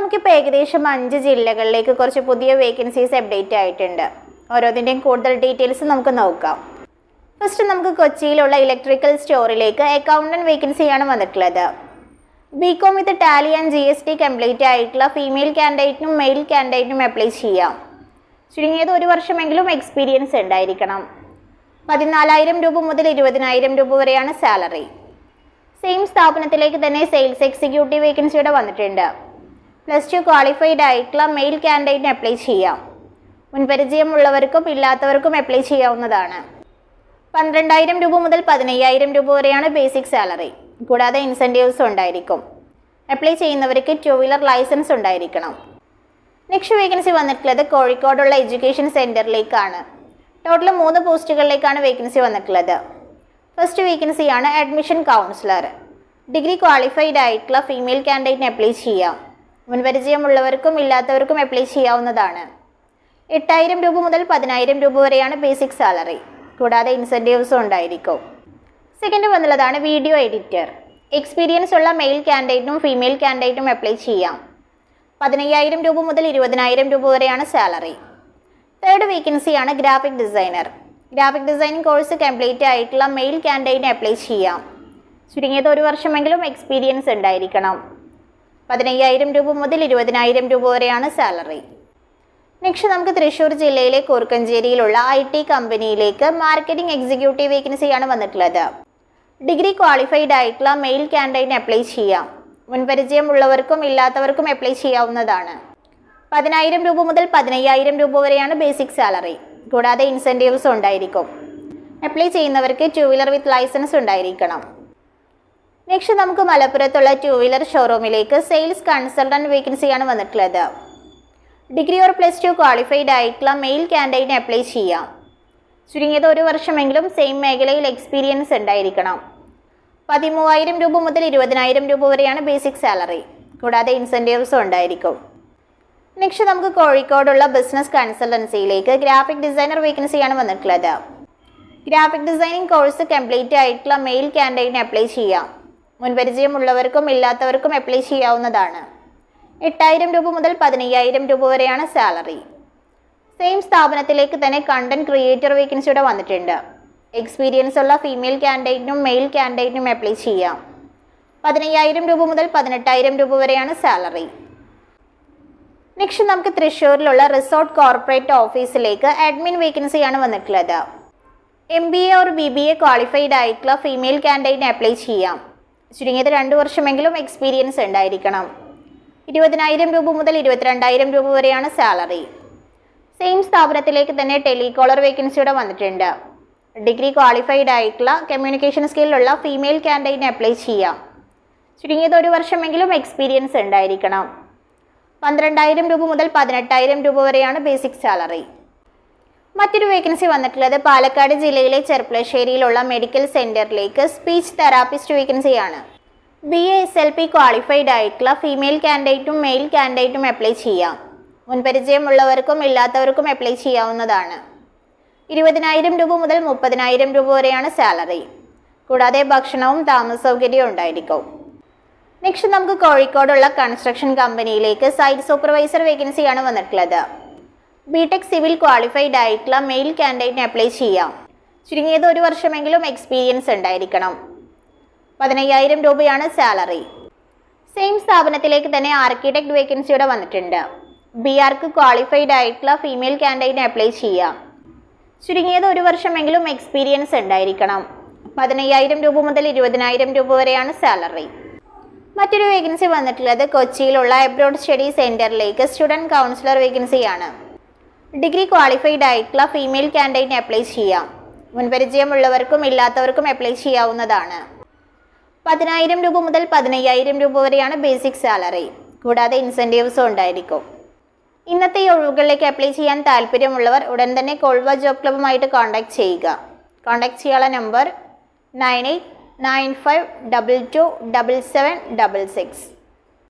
നമുക്കിപ്പോൾ ഏകദേശം അഞ്ച് ജില്ലകളിലേക്ക് കുറച്ച് പുതിയ വേക്കൻസീസ് അപ്ഡേറ്റ് ആയിട്ടുണ്ട്. ഓരോന്നിന്റെയും കൂടുതൽ ഡീറ്റെയിൽസ് നമുക്ക് നോക്കാം. ഫസ്റ്റ് നമുക്ക് കൊച്ചിയിലുള്ള ഇലക്ട്രിക്കൽ സ്റ്റോറിലേക്ക് അക്കൗണ്ടന്റ് വേക്കൻസിയാണ് വന്നിട്ടുള്ളത്. B com with Tally and G S T complete ആയിട്ടുള്ള ഫീമെയിൽ കാൻഡിഡേറ്റിനും മെയിൽ കാൻഡിഡേറ്റിനും അപ്ലൈ ചെയ്യാം. ചുരുങ്ങിയത് ഒരു വർഷമെങ്കിലും എക്സ്പീരിയൻസ് ഉണ്ടായിരിക്കണം. പതിനാലായിരം രൂപ മുതൽ ഇരുപതിനായിരം രൂപ വരെയാണ് സാലറി സെയിം സ്ഥാപനത്തിലേക്ക് തന്നെ സെയിൽസ് എക്സിക്യൂട്ടീവ് വേക്കൻസിയുടെ വന്നിട്ടുണ്ട്. പ്ലസ് ടു ക്വാളിഫൈഡ് ആയിട്ടുള്ള മെയിൽ കാൻഡിഡേറ്റിന് അപ്ലൈ ചെയ്യാം. മുൻപരിചയമുള്ളവർക്കും ഇല്ലാത്തവർക്കും അപ്ലൈ ചെയ്യാവുന്നതാണ്. പന്ത്രണ്ടായിരം രൂപ മുതൽ പതിനയ്യായിരം രൂപ വരെയാണ് ബേസിക് സാലറി കൂടാതെ ഇൻസെന്റീവ്സ് ഉണ്ടായിരിക്കും. അപ്ലൈ ചെയ്യുന്നവർക്ക് ടു വീലർ ലൈസൻസ് ഉണ്ടായിരിക്കണം. നെക്സ്റ്റ് വേക്കൻസി വന്നിട്ടുള്ളത് കോഴിക്കോടുള്ള എഡ്യൂക്കേഷൻ സെന്ററിലേക്കാണ് ടോട്ടൽ മൂന്ന് പോസ്റ്റുകളിലേക്കാണ് വേക്കൻസി വന്നിട്ടുള്ളത്. ഫസ്റ്റ് വേക്കൻസിയാണ് അഡ്മിഷൻ കൗൺസിലർ ഡിഗ്രി ക്വാളിഫൈഡ് ആയിട്ടുള്ള ഫീമെയിൽ കാൻഡിഡേറ്റിന് അപ്ലൈ ചെയ്യാം. മുൻപരിചയമുള്ളവർക്കും ഇല്ലാത്തവർക്കും അപ്ലൈ ചെയ്യാവുന്നതാണ്. എട്ടായിരം രൂപ മുതൽ പതിനായിരം രൂപ വരെയാണ് ബേസിക് സാലറി കൂടാതെ ഇൻസെന്റീവ്സും ഉണ്ടായിരിക്കും. സെക്കൻഡ് വന്നുള്ളതാണ് വീഡിയോ എഡിറ്റർ എക്സ്പീരിയൻസ് ഉള്ള മെയിൽ കാൻഡിഡേറ്റും ഫീമെയിൽ കാൻഡിഡേറ്റും അപ്ലൈ ചെയ്യാം. പതിനയ്യായിരം രൂപ മുതൽ ഇരുപതിനായിരം രൂപ വരെയാണ് സാലറി തേർഡ് വേക്കൻസിയാണ് graphic designer graphic designing course complete ആയിട്ടുള്ള മെയിൽ കാൻഡിഡേറ്റിന് അപ്ലൈ ചെയ്യാം. ചുരുങ്ങിയത് ഒരു വർഷമെങ്കിലും എക്സ്പീരിയൻസ് ഉണ്ടായിരിക്കണം. പതിനയ്യായിരം രൂപ മുതൽ ഇരുപതിനായിരം രൂപ വരെയാണ് സാലറി. നെക്സ്റ്റ് നമുക്ക് തൃശ്ശൂർ ജില്ലയിലെ കൂർക്കഞ്ചേരിയിലുള്ള ഐ ടി കമ്പനിയിലേക്ക് മാർക്കറ്റിംഗ് എക്സിക്യൂട്ടീവ് വേക്കൻസിയാണ് വന്നിട്ടുള്ളത്. ഡിഗ്രി ക്വാളിഫൈഡ് ആയിട്ടുള്ള മെയിൽ ക്യാൻഡൈന് അപ്ലൈ ചെയ്യാം. മുൻപരിചയമുള്ളവർക്കും ഇല്ലാത്തവർക്കും അപ്ലൈ ചെയ്യാവുന്നതാണ്. പതിനായിരം രൂപ മുതൽ പതിനയ്യായിരം രൂപ വരെയാണ് ബേസിക് സാലറി കൂടാതെ ഇൻസെന്റീവ്സ് ഉണ്ടായിരിക്കും. അപ്ലൈ ചെയ്യുന്നവർക്ക് ടു വീലർ വിത്ത് ലൈസൻസ് ഉണ്ടായിരിക്കണം. നെക്സ്റ്റ് നമുക്ക് മലപ്പുറത്തുള്ള ടു വീലർ ഷോറൂമിലേക്ക് സെയിൽസ് കൺസൾട്ടന്റ് വേക്കൻസിയാണ് വന്നിട്ടുള്ളത്. Degree or plus two qualified ആയിട്ടുള്ള മെയിൽ കാൻഡിഡേറ്റിന് അപ്ലൈ ചെയ്യാം. ചുരുങ്ങിയത് ഒരു വർഷമെങ്കിലും സെയിം മേഖലയിൽ എക്സ്പീരിയൻസ് ഉണ്ടായിരിക്കണം. പതിമൂവായിരം രൂപ മുതൽ ഇരുപതിനായിരം രൂപ വരെയാണ് ബേസിക് സാലറി കൂടാതെ ഇൻസെന്റീവ്സും ഉണ്ടായിരിക്കും. നെക്സ്റ്റ് നമുക്ക് കോഴിക്കോടുള്ള ബിസിനസ് കൺസൾട്ടൻസിയിലേക്ക് ഗ്രാഫിക് ഡിസൈനർ വേക്കൻസിയാണ് വന്നിട്ടുള്ളത്. ഗ്രാഫിക് ഡിസൈനിങ് കോഴ്സ് കംപ്ലീറ്റ് ആയിട്ടുള്ള മെയിൽ കാൻഡിഡേറ്റിന് അപ്ലൈ ചെയ്യാം. മുൻപരിചയമുള്ളവർക്കും ഇല്ലാത്തവർക്കും അപ്ലൈ ചെയ്യാവുന്നതാണ്. എട്ടായിരം രൂപ മുതൽ പതിനയ്യായിരം രൂപ വരെയാണ് സാലറി സെയിം സ്ഥാപനത്തിലേക്ക് തന്നെ കണ്ടന്റ് ക്രിയേറ്റർ വേക്കൻസിയുടെ വന്നിട്ടുണ്ട്. എക്സ്പീരിയൻസ് ഉള്ള ഫീമെയിൽ കാൻഡിഡേറ്റിനും മെയിൽ കാൻഡിഡേറ്റിനും അപ്ലൈ ചെയ്യാം. പതിനയ്യായിരം രൂപ മുതൽ പതിനെട്ടായിരം രൂപ വരെയാണ് സാലറി നെക്സ്റ്റ് നമുക്ക് തൃശ്ശൂരിലുള്ള റിസോർട്ട് കോർപ്പറേറ്റ് ഓഫീസിലേക്ക് അഡ്മിൻ വേക്കൻസിയാണ് വന്നിട്ടുള്ളത്. M B A or B B A qualified ആയിട്ടുള്ള ഫീമെയിൽ കാൻഡിഡേറ്റിന് അപ്ലൈ ചെയ്യാം. ചുരുങ്ങിയത് രണ്ട് വർഷമെങ്കിലും എക്സ്പീരിയൻസ് ഉണ്ടായിരിക്കണം. ഇരുപതിനായിരം രൂപ മുതൽ ഇരുപത്തിരണ്ടായിരം രൂപ വരെയാണ് സാലറി സെയിം സ്ഥാപനത്തിലേക്ക് തന്നെ ടെലികോളർ വേക്കൻസിയുടെ വന്നിട്ടുണ്ട്. ഡിഗ്രി ക്വാളിഫൈഡ് ആയിട്ടുള്ള കമ്മ്യൂണിക്കേഷൻ സ്കില്ലുള്ള ഫീമെയിൽ കാൻഡിഡേറ്റിന് അപ്ലൈ ചെയ്യാം. ചുരുങ്ങിയത് ഒരു വർഷമെങ്കിലും എക്സ്പീരിയൻസ് ഉണ്ടായിരിക്കണം. പന്ത്രണ്ടായിരം രൂപ മുതൽ പതിനെട്ടായിരം രൂപ വരെയാണ് ബേസിക് സാലറി മറ്റൊരു വേക്കൻസി വന്നിട്ടുള്ളത് പാലക്കാട് ജില്ലയിലെ ചെർപ്പളശ്ശേരിയിലുള്ള മെഡിക്കൽ സെന്ററിലേക്ക് സ്പീച്ച് തെറാപ്പിസ്റ്റ് വേക്കൻസിയാണ് B A S L P qualified ആയിട്ടുള്ള ഫീമെയിൽ കാൻഡിഡേറ്റും മെയിൽ കാൻഡിഡേറ്റും അപ്ലൈ ചെയ്യാം. മുൻപരിചയമുള്ളവർക്കും ഇല്ലാത്തവർക്കും അപ്ലൈ ചെയ്യാവുന്നതാണ്. ഇരുപതിനായിരം രൂപ മുതൽ മുപ്പതിനായിരം രൂപ വരെയാണ് സാലറി കൂടാതെ ഭക്ഷണവും താമസ സൗകര്യവും ഉണ്ടായിരിക്കും. നെക്സ്റ്റ് നമുക്ക് കോഴിക്കോടുള്ള കൺസ്ട്രക്ഷൻ കമ്പനിയിലേക്ക് സൈറ്റ് സൂപ്പർവൈസർ വേക്കൻസിയാണ് വന്നിട്ടുള്ളത്. ബിടെക് സിവിൽ ക്വാളിഫൈഡ് ആയിട്ടുള്ള മെയിൽ കാൻഡിഡേറ്റിന് അപ്ലൈ ചെയ്യാം. ചുരുങ്ങിയത് ഒരു വർഷമെങ്കിലും എക്സ്പീരിയൻസ് ഉണ്ടായിരിക്കണം. പതിനയ്യായിരം രൂപയാണ് സാലറി സെയിം സ്ഥാപനത്തിലേക്ക് തന്നെ ആർക്കിടെക്ട് വേക്കൻസിയുടെ വന്നിട്ടുണ്ട്. ബി ആർക്ക് ക്വാളിഫൈഡ് ആയിട്ടുള്ള ഫീമെയിൽ കാൻഡിഡേറ്റിന് അപ്ലൈ ചെയ്യാം. ചുരുങ്ങിയത് ഒരു വർഷമെങ്കിലും എക്സ്പീരിയൻസ് ഉണ്ടായിരിക്കണം. പതിനയ്യായിരം രൂപ മുതൽ ഇരുപതിനായിരം രൂപ വരെയാണ് സാലറി മറ്റൊരു വേക്കൻസി വന്നിട്ടുള്ളത് കൊച്ചിയിലുള്ള എബ്രോഡ് സ്റ്റഡി സെന്ററിലേക്ക് സ്റ്റുഡന്റ് കൗൺസിലർ വേക്കൻസിയാണ് ഡിഗ്രി ക്വാളിഫൈഡ് ആയിട്ടുള്ള ഫീമെയിൽ കാൻഡിഡേറ്റിന് അപ്ലൈ ചെയ്യാം. മുൻപരിചയമുള്ളവർക്കും ഇല്ലാത്തവർക്കും അപ്ലൈ ചെയ്യാവുന്നതാണ്. പതിനായിരം രൂപ മുതൽ പതിനയ്യായിരം രൂപ വരെയാണ് ബേസിക് സാലറി കൂടാതെ ഇൻസെന്റീവ്സും ഉണ്ടായിരിക്കും. ഇന്നത്തെ ഒഴിവുകളിലേക്ക് അപ്ലൈ ചെയ്യാൻ താല്പര്യമുള്ളവർ ഉടൻ തന്നെ കോൾവ ജോബ് ക്ലബ്ബുമായിട്ട് കോൺടാക്ട് ചെയ്യുക. കോൺടാക്ട് ചെയ്യാനുള്ള number nine eight nine five double two double seven double six